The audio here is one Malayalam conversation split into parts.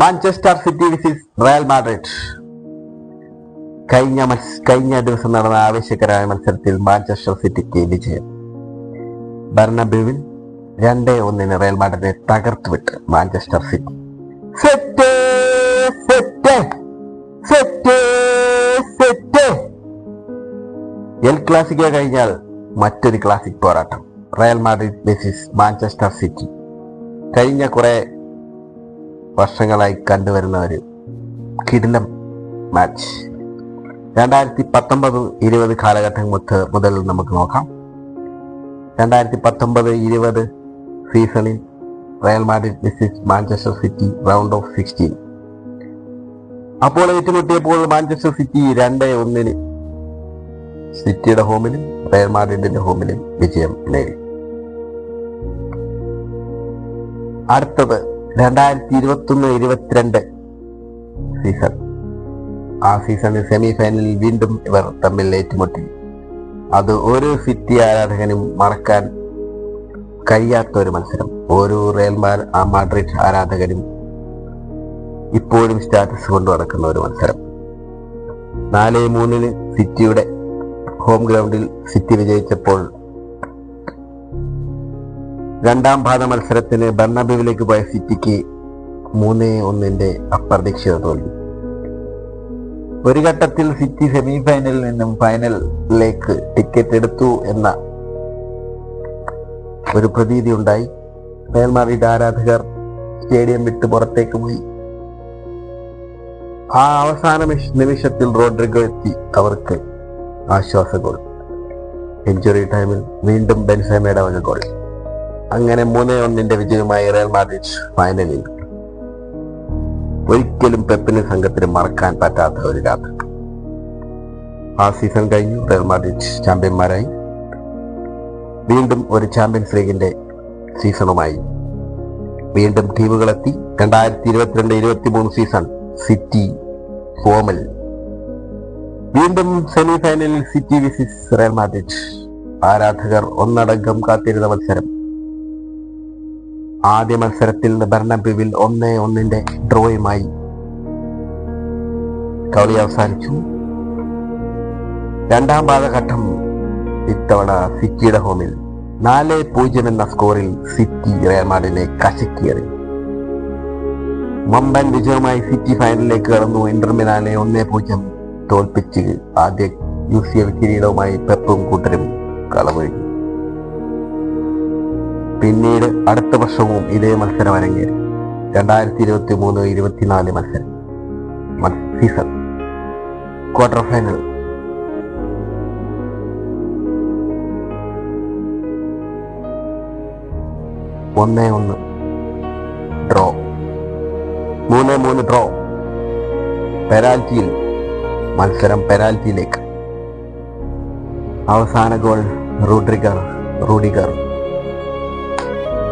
Manchester City versus Real Madrid കഴിഞ്ഞ കഴിഞ്ഞ ദിവസം നടന്ന ആവേശകരമായ മത്സരത്തിൽ മാഞ്ചസ്റ്റർ സിറ്റിക്ക് വിജയം. ഭരണബിവിൽ രണ്ടേ ഒന്നിന് റയൽ മാഡ്രിഡിനെ തകർത്തുവിട്ട് Manchester City set set set set. El clasico കഴിഞ്ഞാൽ മറ്റൊരു ക്ലാസിക് പോരാട്ടം. Real Madrid versus Manchester City കഴിഞ്ഞ കുറെ വർഷങ്ങളായി കണ്ടുവരുന്ന ഒരു കിടിലം മാച്ച് രണ്ടായിരത്തി പത്തൊമ്പത് ഇരുപത് കാലഘട്ടം മുതൽ നമുക്ക് നോക്കാം. രണ്ടായിരത്തി പത്തൊമ്പത് ഇരുപത് സീസണിൽ Real Madrid visit Manchester City round of sixteen അപ്പോൾ ഏറ്റുമുട്ടിയപ്പോൾ മാഞ്ചസ്റ്റർ സിറ്റി രണ്ട് ഒന്നിന് സിറ്റിയുടെ ഹോമിലും റയൽ മാഡ്രിഡിന്റെ ഹോമിലും വിജയം നേടി. അടുത്തത് രണ്ടായിരത്തി ഇരുപത്തി ഒന്ന് ഇരുപത്തിരണ്ട് സീസൺ ആ സീസണിൽ സെമി ഫൈനലിൽ വീണ്ടും ഇവർ തമ്മിൽ ഏറ്റുമുട്ടി. അത് ഓരോ സിറ്റി ആരാധകനും മറക്കാൻ കഴിയാത്ത ഒരു മത്സരം ഓരോ റയൽ മാഡ്രിഡ് ആരാധകരും ഇപ്പോഴും സ്റ്റാറ്റസ് കൊണ്ട് നടക്കുന്ന ഒരു മത്സരം. നാല് മൂന്നിന് സിറ്റിയുടെ ഹോം ഗ്രൗണ്ടിൽ സിറ്റി വിജയിച്ചപ്പോൾ രണ്ടാം പാദ മത്സരത്തിന് ബർണബിവിലേക്ക് പോയ സിറ്റിക്ക് മൂന്ന് ഒന്നിന്റെ അപ്രതീക്ഷിത തോൽവി. ഒരു ഘട്ടത്തിൽ സിറ്റി സെമി ഫൈനലിൽ നിന്നും ഫൈനലിലേക്ക് ടിക്കറ്റ് എടുത്തു എന്ന ഒരു പ്രതീതി ഉണ്ടായി. മേൽമാറിയുടെ ആരാധകർ സ്റ്റേഡിയം വിട്ട് പുറത്തേക്ക് പോയി. ആ അവസാന നിമിഷത്തിൽ റോഡ്രിഗോ എത്തി അവർക്ക് ആശ്വാസ ഗോൾ സെഞ്ചുറി ടൈമിൽ വീണ്ടും ബെൻസേമയുടെ വക ഗോൾ അങ്ങനെ മൂന്നേ ഒന്നിന്റെ വിജയവുമായി റയൽ മാഡ്രിഡ് ഫൈനലിൽ ഒരിക്കലും പെപ്പിന് സംഘത്തിന് മറക്കാൻ പറ്റാത്ത ഒരു രാത്രി. ആ സീസൺ കഴിഞ്ഞു റയൽ മാഡ്രിഡ് ചാമ്പ്യന്മാരായി. വീണ്ടും ഒരു ചാമ്പ്യൻസ് ലീഗിന്റെ സീസണുമായി വീണ്ടും ടീമുകളെത്തി. രണ്ടായിരത്തി ഇരുപത്തിരണ്ട് ഇരുപത്തി മൂന്ന് സീസൺ സിറ്റി ഫോമിൽ വീണ്ടും സെമി ഫൈനലിൽ സിറ്റി വിസിസ് റയൽ മാഡ്രിഡ്. ആരാധകർ ഒന്നടങ്കം കാത്തിരുന്ന മത്സരം. ആദ്യ മത്സരത്തിൽ ബെർണബ്യുവിൽ ഒന്നേ ഒന്നിന്റെ ഡ്രോയുമായി. കളി അവസാനിച്ചു. രണ്ടാം പാദഘട്ടം ഇത്തവണ സിറ്റിയുടെ ഹോമിൽ. നാല് പൂജ്യം എന്ന സ്കോറിൽ സിറ്റി റയമാഡിനെ കശക്കിയറി മമ്പൻ വിജയവുമായി സിറ്റി ഫൈനലിലേക്ക് കടന്നു. ഇന്റർമിനാലെ ഒന്നേ പൂജ്യം തോൽപ്പിച്ച് ആദ്യ യു സി എൽ കിരീടവുമായി പെപ്പും കൂട്ടരും കളമൊഴിഞ്ഞു പിന്നീട് അടുത്ത വർഷവും ഇതേ മത്സരം അരങ്ങേറി. രണ്ടായിരത്തി ഇരുപത്തി മൂന്ന് ഇരുപത്തിനാല് മത്സരം. സീസൺ ക്വാർട്ടർ ഫൈനൽ ഒന്നേ ഒന്ന്. ഡ്രോ മൂന്ന് മൂന്ന് ഡ്രോ പെനാൽറ്റിയിൽ. മത്സരം പെനാൽറ്റിയിലേക്ക്. അവസാന ഗോൾ റൂഡ്രിഗർ റൂഡിഗർ.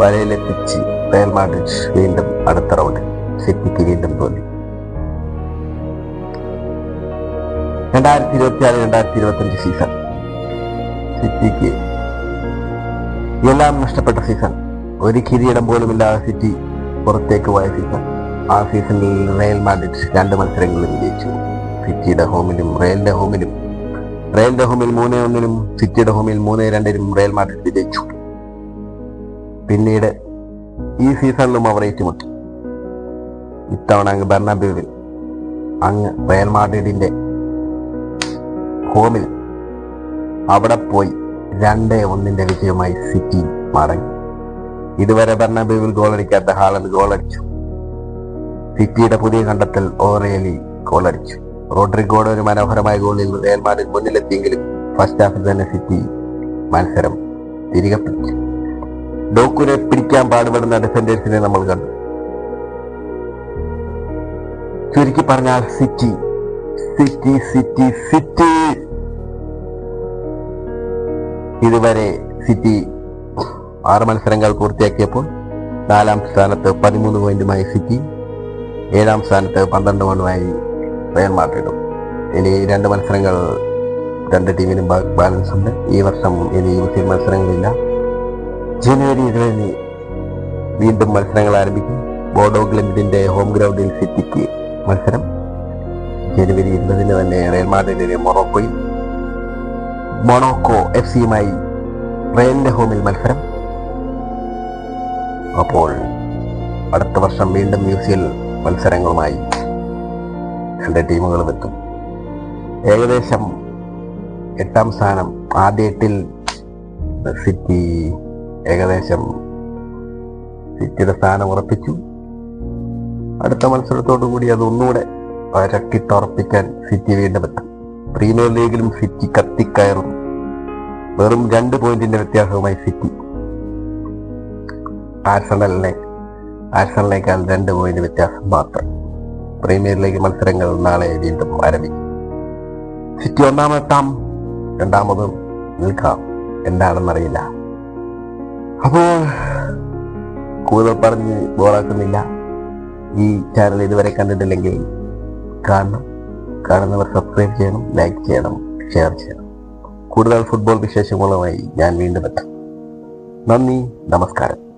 വലയിലെത്തിച്ച് റയൽ മാഡ്രിഡ് വീണ്ടും അടുത്ത റൗണ്ടിൽ സിറ്റിക്ക് വീണ്ടും തോന്നി രണ്ടായിരത്തി ഇരുപത്തി ആറ് രണ്ടായിരത്തി ഇരുപത്തി അഞ്ച് സീസൺ സിറ്റിക്ക് എല്ലാം നഷ്ടപ്പെട്ട സീസൺ ഒരു കിരീടം പോലും ഇല്ലാതെ സിറ്റി പുറത്തേക്ക് പോയ സീസൺ ആ സീസണിൽ റയൽ മാഡ്രിഡ് രണ്ട് മത്സരങ്ങളിൽ വിജയിച്ചു സിറ്റിയുടെ ഹോമിലും റയലിന്റെ ഹോമിലും റയലിന്റെ ഹോമിൽ മൂന്നേ ഒന്നിനും സിറ്റിയുടെ ഹോമിൽ മൂന്നേ രണ്ടിനും റയൽ മാഡ്രിഡ് വിജയിച്ചു പിന്നീട് ഈ സീസണിലും അവർ ഏറ്റുമുട്ടി. ഇത്തവണ അങ്ങ് ബെർണബ്യൂവിൽ അങ്ങ് റയൽ മാഡ്രിഡിന്റെ ഹോമിൽ അവിടെ പോയി രണ്ടേ ഒന്നിന്റെ വിജയമായി സിറ്റി മടങ്ങി. ഇതുവരെ ബെർണബ്യൂവിൽ ഗോളടിക്കാത്ത ഹാളണ്ട് ഗോളടിച്ചു. സിറ്റിയുടെ പുതിയ കണ്ടെത്തൽ ഓറേലി ഗോളടിച്ചു. റോഡ്രിഗോയുടെ ഒരു മനോഹരമായ ഗോളിൽ റയൽ മാഡ്രിഡ് മുന്നിലെത്തിയെങ്കിലും ഫസ്റ്റ് ഹാഫിൽ തന്നെ സിറ്റി മത്സരം തിരികെ പിടിച്ചു. ഡോക്കുനെ പിടിക്കാൻ പാടുപെടുന്ന ഡിഫൻഡേഴ്സിനെ നമ്മൾ കണ്ടു. ചുരുക്കി പറഞ്ഞാൽ സിറ്റി സിറ്റി സിറ്റി സിറ്റി ഇതുവരെ സിറ്റി ആറ് മത്സരങ്ങൾ പൂർത്തിയാക്കിയപ്പോൾ നാലാം സ്ഥാനത്ത് പതിമൂന്ന് പോയിന്റുമായി സിറ്റി ഏഴാം സ്ഥാനത്ത് പന്ത്രണ്ട് പോയിന്റുമായി റയൽ മാഡ്രിഡും. ഇനി രണ്ട് മത്സരങ്ങൾ രണ്ട് ടീമിനും ബാലൻസ് ഉണ്ട്. ഈ വർഷം ഇനി യു സി മത്സരങ്ങളില്ല. ജനുവരി ഇരുപതിന് വീണ്ടും മത്സരങ്ങൾ ആരംഭിക്കും. ബോഡോ ഗ്ലിംഡിന്റെ ഹോം ഗ്രൗണ്ടിൽ സിറ്റിക്ക് മത്സരം. ജനുവരി ഇരുപതിന് തന്നെ റയൽ മാഡ്രിഡിന്റെ മൊറോക്കോയിൽ. മൊണോക്കോ എഫ് സിയുമായി റയലിന്റെ ഹോമിൽ മത്സരം. അപ്പോൾ അടുത്ത വർഷം വീണ്ടും മ്യൂസിയൽ മത്സരങ്ങളുമായി രണ്ട് ടീമുകളും എത്തും. ഏകദേശം എട്ടാം സ്ഥാനം ആദ്യ എട്ടിൽ സിറ്റി ഏകദേശം സിറ്റിയുടെ സ്ഥാനം ഉറപ്പിച്ചു. അടുത്ത മത്സരത്തോടു കൂടി അത് ഒന്നുകൂടെ വരക്കിട്ടുറപ്പിക്കാൻ സിറ്റി വീണ്ടും എത്തും. പ്രീമിയർ ലീഗിലും സിറ്റി കത്തിക്കയറും. വെറും രണ്ട് പോയിന്റിന്റെ വ്യത്യാസവുമായി സിറ്റി. ആഴ്സണലിനെ ആഴ്സണലിനേക്കാൾ രണ്ട് പോയിന്റ് വ്യത്യാസം മാത്രം. പ്രീമിയർ ലീഗ് മത്സരങ്ങൾ നാളെ വീണ്ടും ആരംഭിക്കും. സിറ്റി ഒന്നാമെത്താം രണ്ടാമതും നിൽക്കാം. എന്താണെന്നറിയില്ല. അപ്പോൾ കൂടുതൽ പറഞ്ഞ് ബോറാക്കുന്നില്ല. ഈ ചാനൽ ഇതുവരെ കണ്ടിട്ടില്ലെങ്കിൽ കാണണം. കാണുന്നവർ സബ്സ്ക്രൈബ് ചെയ്യണം ലൈക്ക് ചെയ്യണം ഷെയർ ചെയ്യണം. കൂടുതൽ ഫുട്ബോൾ വിശേഷങ്ങളുമായി ഞാൻ വീണ്ടും എത്തും. നന്ദി നമസ്കാരം.